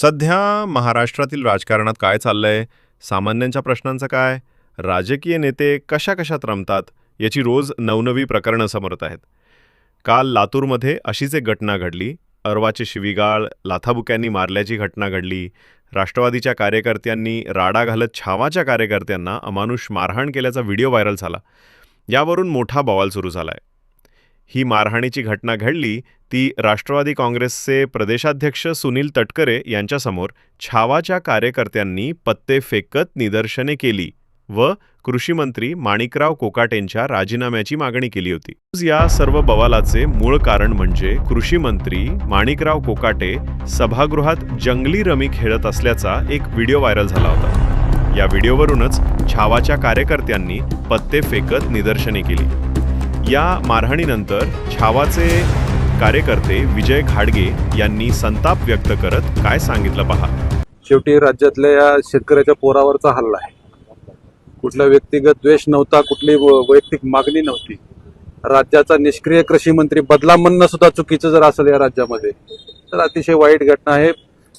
सध्या महाराष्ट्रातील राजकारणात काय चाललंय? सामान्यांच्या प्रश्नांचं काय? राजकीय नेते कशा कशात रमतात? याची रोज नवनवी प्रकरणं समरत आहेत. काल लातूरमध्ये अशीच एक घटना घडली. अर्वाचे शिवीगाळ लाथाबुक्यांनी मारल्याची घटना घडली. राष्ट्रवादीच्या कार्यकर्त्यांनी राडा घालत छावाच्या कार्यकर्त्यांना अमानुष मारहाण केल्याचा व्हिडिओ व्हायरल झाला. यावरून मोठा बवाल सुरू झालाय. ही मारहाणीची घटना घडली ती राष्ट्रवादी काँग्रेसचे प्रदेशाध्यक्ष सुनील तटकरे यांच्यासमोर छावाच्या कार्यकर्त्यांनी पत्ते फेकत निदर्शने केली व कृषीमंत्री माणिकराव कोकाटेंच्या राजीनाम्याची मागणी केली होती. या सर्व बवालाचे मूळ कारण म्हणजे कृषीमंत्री माणिकराव कोकाटे सभागृहात जंगली रमी खेळत असल्याचा एक व्हिडिओ व्हायरल झाला होता. या व्हिडिओवरूनच छावाच्या कार्यकर्त्यांनी पत्ते फेकत निदर्शने केली. या मारहाणीनंतर छावाचे कार्यकर्ते विजय घाडगे यांनी संताप व्यक्त करत काय सांगितलं पहा? शेवटी राज्यातल्या या शेतकऱ्याच्या पोरावरचा हल्ला आहे. कुठला व्यक्तिगत द्वेष नव्हता कुठली व- वैयक्तिक मागणी नव्हती. राज्याचा निष्क्रिय कृषी मंत्री बदला म्हणणं सुद्धा चुकीचं जर असेल या राज्यामध्ये तर अतिशय वाईट घटना आहे.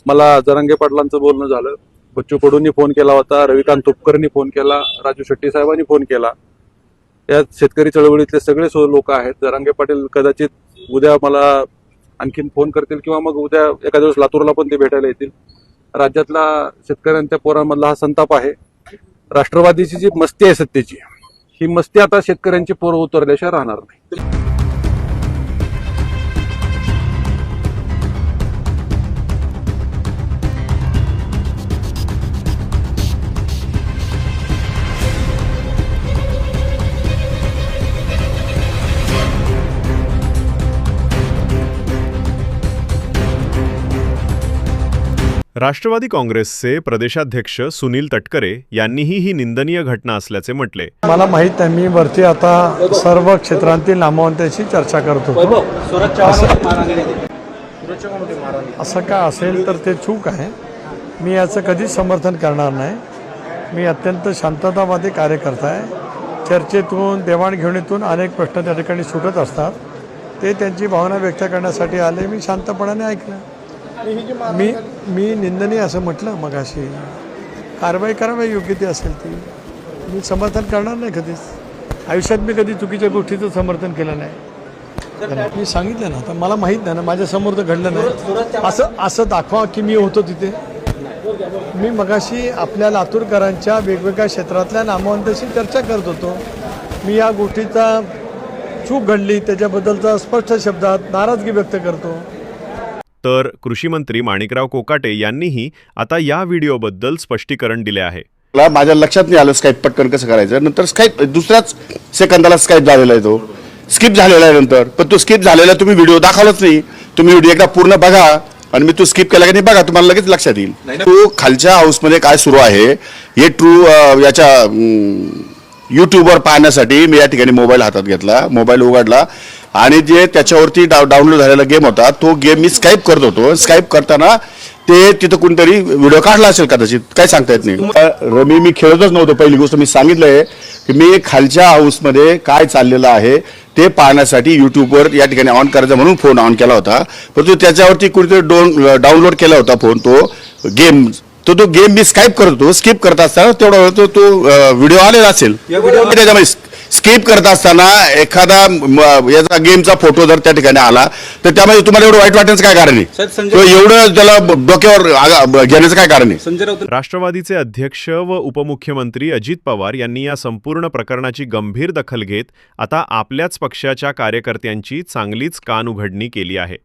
मला जरांगे पाटलांचं बोलणं झालं. बच्चू कडूंनी फोन केला होता रविकांत तुपकरनी फोन केला राजू शेट्टी साहेबांनी फोन केला. या शेतकरी चळवळीतले सगळे लोक आहेत. जरांगे पाटील कदाचित उद्या मला आणखीन फोन करतील किंवा मग उद्या एखाद्या दिवस लातूरला पण ते भेटायला येतील. राज्यातला शेतकऱ्यांच्या पोरांमधला हा संताप आहे. राष्ट्रवादीची जी मस्ती आहे सत्तेची ही मस्ती आता शेतकऱ्यांची पोरं उतरल्याशिवाय राहणार नाही. राष्ट्रवादी काँग्रेसचे प्रदेशाध्यक्ष सुनील तटकरे यांनीही ही निंदनीय घटना असल्याचे म्हटले. मला माहीत नाही मी वरती आता सर्व क्षेत्रांतील नामवंतांशी चर्चा करतो. असं काय असेल तर ते चूक आहे. मी याचं कधीच समर्थन करणार नाही. मी अत्यंत शांततावादी कार्यकर्ता आहे. चर्चेतून देवाणघेवाणीतून अनेक प्रश्न त्या ठिकाणी सुटत असतात. ते त्यांची भावना व्यक्त करण्यासाठी आले मी शांतपणाने ऐकलं. मी मी निंदनीय असं म्हटलं मगाशी. कारवाई करावी योग्य ती असेल ती. मी समर्थन करणार नाही कधीच. आयुष्यात मी कधी चुकीच्या गोष्टीचं समर्थन केलं नाही. मी सांगितलं ना आता मला माहीत नाही ना माझ्यासमोर तर घडलं नाही. असं असं दाखवा की मी होतो तिथे. मी मगाशी आपल्या लातूरकरांच्या वेगवेगळ्या क्षेत्रातल्या नामवंतांशी चर्चा करत होतो. मी या गोष्टीचा चूक घडली त्याच्याबद्दलचा स्पष्ट शब्दात नाराजगी व्यक्त करतो. तर कृषीमंत्री माणिकराव कोकाटे यांनीही आता या व्हिडिओबद्दल स्पष्टीकरण दिले आहे. मला माझ्या लक्षात नाही आलं स्काईप पटकन कसं करायचं. नंतर स्काईप दुसऱ्याच सेकंदाला स्काईप झालेला आहे तो. स्किप झालेला आहे नंतर. पण तो स्किप झालेला तुम्ही व्हिडिओ दाखवलाच नाही. तुम्ही व्हिडिओ एकदा पूर्ण बघा आणि मी तो स्किप केला की नाही बघा तुम्हाला लगेच लक्षात येईल. तो खालच्या हाऊसमध्ये काय सुरू आहे हे ट्रू याच्या युट्यूबवर पाहण्यासाठी मी या ठिकाणी मोबाईल हातात घेतला. मोबाईल उघडला. आणि जे त्याच्यावरती डाव डाउनलोड झालेला गेम होता तो गेम मी स्काईप करत होतो. स्काईप करताना ते तिथं कोणतरी व्हिडिओ काढला असेल कदाचित. काय सांगता येत नाही. रमी मी खेळतच नव्हतो. पहिली गोष्ट मी सांगितलंय की मी खालच्या हाऊसमध्ये काय चाललेलं आहे ते पाहण्यासाठी युट्यूबवर या ठिकाणी ऑन करायचा म्हणून फोन ऑन केला होता. परंतु त्याच्यावरती कुठेतरी डोन डाउनलोड केला होता फोन तो गेम तो तो गेम मी स्काईप करत होतो. स्किप करत असताना तेवढा वेळ तो तो व्हिडिओ आलेला असेल. त्याच्यामध्ये स्किप करत असताना एखादा म, याचा गेमचा फोटो जर त्या ठिकाणी आला तर त्यामध्ये तुम्हाला एवढं वाईट वाटण्याचं काय कारण आहे? एवढं त्याला डोक्यावर आगा- घेण्याचं काय कारण आहे? राष्ट्रवादीचे अध्यक्ष व उपमुख्यमंत्री अजित पवार यांनी या संपूर्ण प्रकरणाची गंभीर दखल घेत आता आपल्याच पक्षाच्या कार्यकर्त्यांची चांगलीच कान उघडणी केली आहे.